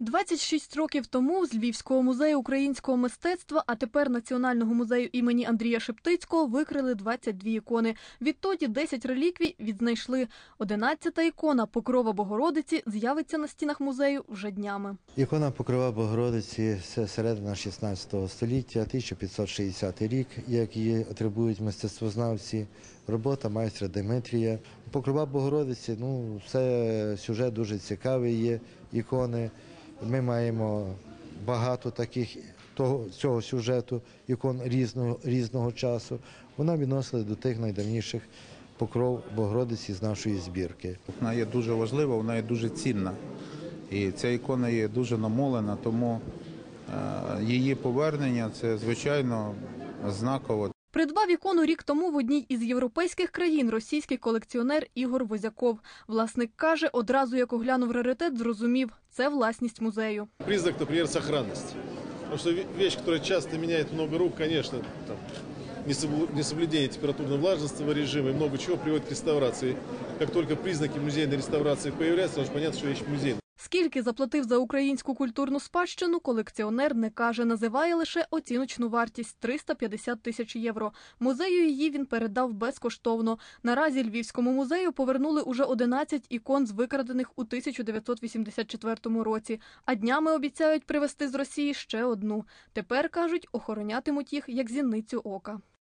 26 років тому з Львівського музею українського мистецтва, а тепер Національного музею імені Андрія Шептицького викрили 22 ікони. Відтоді 10 реліквій відзнайшли. 11-та ікона Покрова Богородиці з'явиться на стінах музею вже днями. Ікона Покрова Богородиці це середина 16 століття, 1560 рік, як її атрибують мистецтвознавці. Робота майстра Димитрія. Покрова Богородиці, ну, це сюжет дуже цікавий є ікони. Ми маємо багато таких того, цього сюжету, ікон різного, різного часу. Вона відносила до тих найдавніших покров Богородиці з нашої збірки. Вона є дуже важлива, вона є дуже цінна. І ця ікона є дуже намолена, тому е, її повернення це звичайно знаково. Придбав ікону рік тому в одній із європейських країн російський колекціонер Ігор Возяков. Власник каже, одразу як оглянув раритет, зрозумів – це власність музею. Признак, например, сохранности. Потому что ве- вещь, которая часто меняет много рук, конечно, там, несоблю- несоблюдение температурно-влажностного режима и много чего приводит к реставрации. Как только признаки музейной реставрации появляются, уже понятно, что вещь музейная. Скільки заплатив за українську культурну спадщину, колекціонер не каже, називає лише оціночну вартість – 350 тисяч євро. Музею її він передав безкоштовно. Наразі Львівському музею повернули уже 11 ікон з викрадених у 1984 році, а днями обіцяють привезти з Росії ще одну. Тепер, кажуть, охоронятимуть їх як зіницю ока.